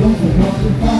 Don't forget to find